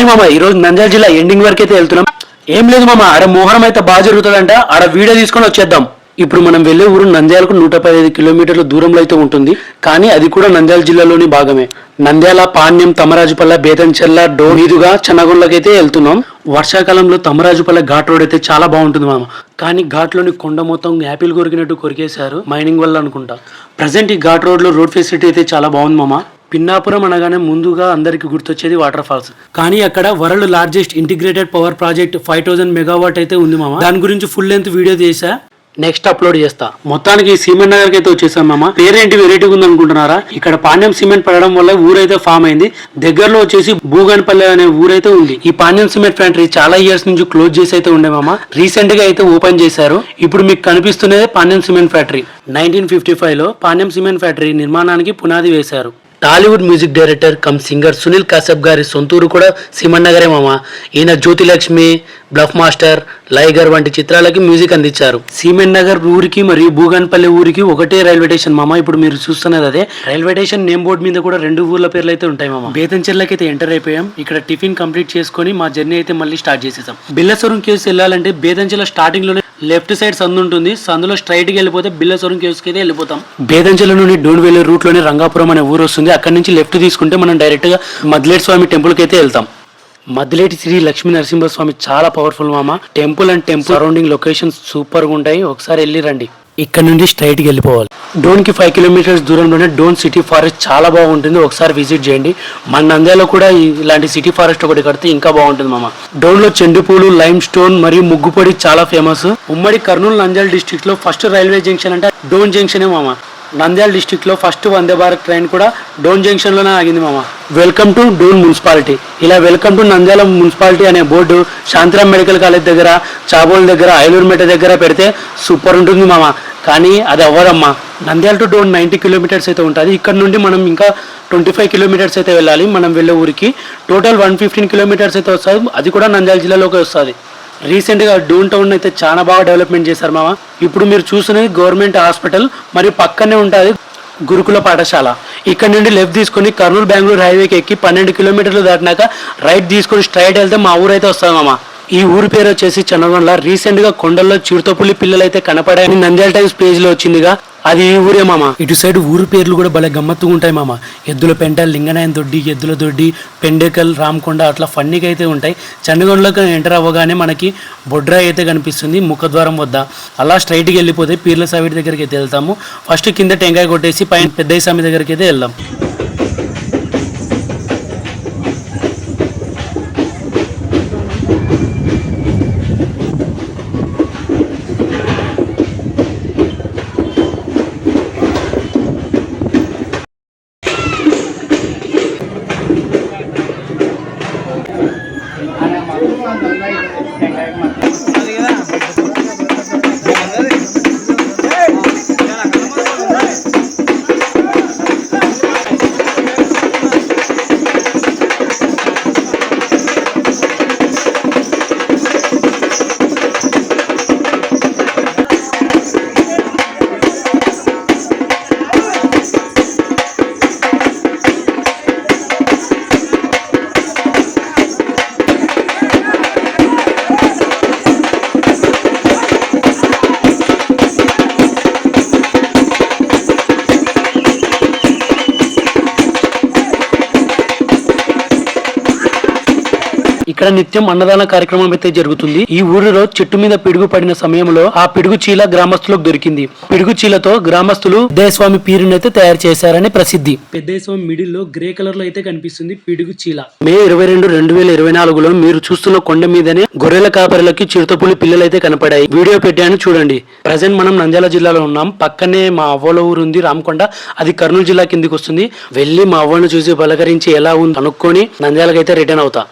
Hi మామ ఈ రోజు నంద్యాల జిల్లా ఎండింగ్ వరకు అయితే వెళ్తున్నాం. ఏం లేదు మామ ఆడ మోహరం అయితే బాగా జరుగుతుందంట. ఆడ వీడియో తీసుకొని వచ్చేద్దాం. ఇప్పుడు మనం వెళ్ళే ఊరు నంద్యాలకు నూట పదిహేను కిలోమీటర్ల దూరంలో అయితే ఉంటుంది. కానీ అది కూడా నంద్యాల జిల్లాలోని భాగమే. నంద్యాల పాణ్యం తమరాజుపల్ల బేతంచెర్ల డో మీదుగా చెన్నగొండలకైతే వెళ్తున్నాం. వర్షాకాలంలో తమరాజుపల్లె ఘాట్ రోడ్ అయితే చాలా బాగుంటుంది మామ. కానీ ఘాట్లోని కొండ మొత్తం యాపిల్ కొరికినట్టు కొరికేశారు మైనింగ్ వల్ల అనుకుంటా. ప్రజెంట్ ఈ ఘాట్ రోడ్లో రోడ్ ఫెసిలిటీ అయితే చాలా బాగుంది మామ. పిన్నాపురం అనగానే ముందుగా అందరికి గుర్తొచ్చేది వాటర్ ఫాల్స్. కానీ అక్కడ world largest integrated power project five thousand megawatt అయితే ఉంది మామ. దాని గురించి ఫుల్ లెంత్ వీడియో చేసా నెక్స్ట్ అప్లోడ్ చేస్తా. మొత్తానికి సిమెంట్ నగర్ అయితే వచ్చేసాం మామ. పేరేంటి వెరైటీగా ఉంది అనుకుంటున్నారా? ఇక్కడ పాండ్యం సిమెంట్ పడడం వల్ల ఊరైతే ఫామ్ అయింది. దగ్గరలో వచ్చేసి భూగన్పల్లి అనే ఊరైతే ఉంది. ఈ పాండ్యం సిమెంట్ ఫ్యాక్టరీ చాలా ఇయర్స్ నుంచి క్లోజ్ చేసి అయితే ఉండే మామ. రీసెంట్గా అయితే ఓపెన్ చేశారు. ఇప్పుడు మీకు కనిపిస్తున్నదే Panyam cement factory. Nineteen fifty ఫైవ్లో పాండ్యం సిమెంట్ ఫ్యాక్టరీ నిర్మాణానికి పునాది వేశారు. Tollywood music director cum singer Sunil Kashyap గారి సొంతూరు కూడా సిమన్ నగరే మామ. ఈయన జ్యోతిలక్ష్మి బ్లఫ్ మాస్టర్ లైగర్ వంటి చిత్రాలకి మ్యూజిక్ అందించారు. సీమెన్ నగర్ ఊరికి మరియు భూగన్పల్లి ఊరికి ఒకటే రైల్వే స్టేషన్ మామ. ఇప్పుడు మీరు చూస్తున్నది అదే. రైల్వే స్టేషన్ నేమ్ బోర్డు మీద కూడా రెండు ఊర్ల పేర్లు అయితే ఉంటాయి మామ. బేతంచెర్లకి అయితే ఎంటర్ అయిపోయాం. ఇక్కడ టిఫిన్ కంప్లీట్ చేసుకొని మా జర్నీ అయితే మళ్ళీ స్టార్ట్ చేసేసాం. బిల్లస్వరం కేవ్స్ వెళ్ళాలంటే బేతంచెర్ల స్టార్టింగ్లోనే లెఫ్ట్ సైడ్ సందు ఉంటుంది. సందులో స్ట్రైట్కి వెళ్ళిపోతే బిల్లస్వరం కేవ్స్కి అయితే వెళ్ళిపోతాం బేదంచెల నుండి డోన్ వెళ్ళే రూట్లోనే రంగాపురం అనే ఊరు వస్తుంది. అక్కడ నుంచి లెఫ్ట్ తీసుకుంటే మనం డైరెక్ట్గా మద్లేట్ స్వామి టెంపుల్కి అయితే వెళ్తాం. మద్దిలేటి శ్రీ లక్ష్మీ నరసింహ స్వామి చాలా పవర్ఫుల్ మామ. Temple and temple surrounding locations సూపర్గా ఉంటాయి. ఒకసారి వెళ్ళి రండి. ఇక్కడ నుండి స్ట్రైట్కి వెళ్ళిపోవాలి. డోన్కి ఫైవ్ కిలోమీటర్స్ దూరంలోనే డోన్ సిటీ ఫారెస్ట్ చాలా బాగుంటుంది. ఒకసారి విజిట్ చేయండి. మన నంద్యాలలో కూడా ఇలాంటి సిటీ ఫారెస్ట్ ఒకటి కడితే ఇంకా బాగుంటుంది మామ. డోన్లో చెండు పూలు లైమ్ స్టోన్ మరియు ముగ్గుపొడి చాలా ఫేమస్ ఉమ్మడి కర్నూలు నంద్యాల డిస్ట్రిక్ట్లో ఫస్ట్ రైల్వే జంక్షన్ అంటే డోన్ జంక్షనే మామ. నంద్యాల డిస్టిక్లో ఫస్ట్ వందే భారత్ ట్రైన్ కూడా డోన్ జంక్షన్లోనే ఆగింది మామ. Welcome to Dhone municipality. ఇలా వెల్కమ్ టు నంద్యాల మున్సిపాలిటీ అనే బోర్డు శాంతిరామ్ మెడికల్ కాలేజ్ దగ్గర చాబోల్ దగ్గర ఐలూరుమేట దగ్గర పెడితే సూపర్ ఉంటుంది మామ. కానీ అది అవ్వదమ్మా. Nandyal to Dhone ninety kilometres అయితే ఉంటుంది. ఇక్కడ నుండి మనం ఇంకా ట్వంటీ ఫైవ్ కిలోమీటర్స్ అయితే వెళ్ళాలి. మనం వెళ్ళే ఊరికి టోటల్ వన్ ఫిఫ్టీన్ కిలోమీటర్స్ అయితే వస్తుంది అది కూడా నంద్యాల జిల్లాలోకి వస్తుంది. రీసెంట్గా డూన్ టౌన్ అయితే చాలా బాగా డెవలప్మెంట్ చేశారు మామ. ఇప్పుడు మీరు చూసినది గవర్నమెంట్ హాస్పిటల్ మరియు పక్కనే ఉంటుంది గురుకుల పాఠశాల. ఇక్కడ నుండి లెఫ్ట్ తీసుకొని కర్నూలు బెంగళూరు హైవేకి ఎక్కి పన్నెండు కిలోమీటర్లు దాటినాక రైట్ తీసుకొని స్ట్రైట్ వెళ్తే మా ఊరు అయితే వస్తుంది మామ. ఈ ఊరి పేరు వచ్చేసి చంద్రగొండల రీసెంట్గా కొండల్లో చిరుతపుల్లి పిల్లలు అయితే కనపడాయని నంద్యాల టైమ్స్ పేజ్లో వచ్చిందిగా. అది ఊరే మామ. ఇటు సైడ్ ఊరు పేర్లు కూడా భలే గమ్మత్తుగా ఉంటాయి మామ. ఎద్దుల పెంట లింగనాయన దొడ్డి ఎద్దుల దొడ్డి పెండేకల్ రామకొండ అట్లా ఫన్నీగా అయితే ఉంటాయి. చండగొండలోకి ఎంటర్ అవ్వగానే మనకి బొడ్రా అయితే కనిపిస్తుంది ముఖద్వారం వద్ద. అలా స్ట్రైట్కి వెళ్ళిపోతే పీర్ల సావిడి దగ్గరికి అయితే వెళ్తాము. ఫస్ట్ కింద టెంకాయ కొట్టేసి పైన పెద్దయ్య స్వామి దగ్గరికి అయితే వెళ్దాం. ఇక్కడ నిత్యం అన్నదాన కార్యక్రమం అయితే జరుగుతుంది. ఈ ఊరిలో చెట్టు మీద పిడుగు పడిన సమయంలో ఆ పిడుగు చీల గ్రామస్తులకు దొరికింది. పిడుగు చీలతో గ్రామస్తులు పెద్దస్వామి పీరుని అయితే తయారు చేశారని ప్రసిద్ధి. పెద్దస్వామి మిడిల్లో గ్రే కలర్లో అయితే కనిపిస్తుంది పిడుగు చీల. మే ఇరవై రెండు రెండు వేల ఇరవై నాలుగులో మీరు చూస్తున్న కొండ మీదనే గొర్రెల కాపరులకి చిరుతపులి పిల్లలు అయితే కనపడాయి. వీడియో పెట్టాను చూడండి. ప్రజెంట్ మనం నంద్యాల జిల్లాలో ఉన్నాం. పక్కనే మా అవ్వల ఊరు ఉంది రామకొండ. అది కర్నూలు జిల్లా కిందికి వస్తుంది. వెళ్ళి మా అవ్వను చూసి పలకరించి ఎలా ఉంది అనుకొని నంద్యాలకైతే రిటర్న్ అవుతా.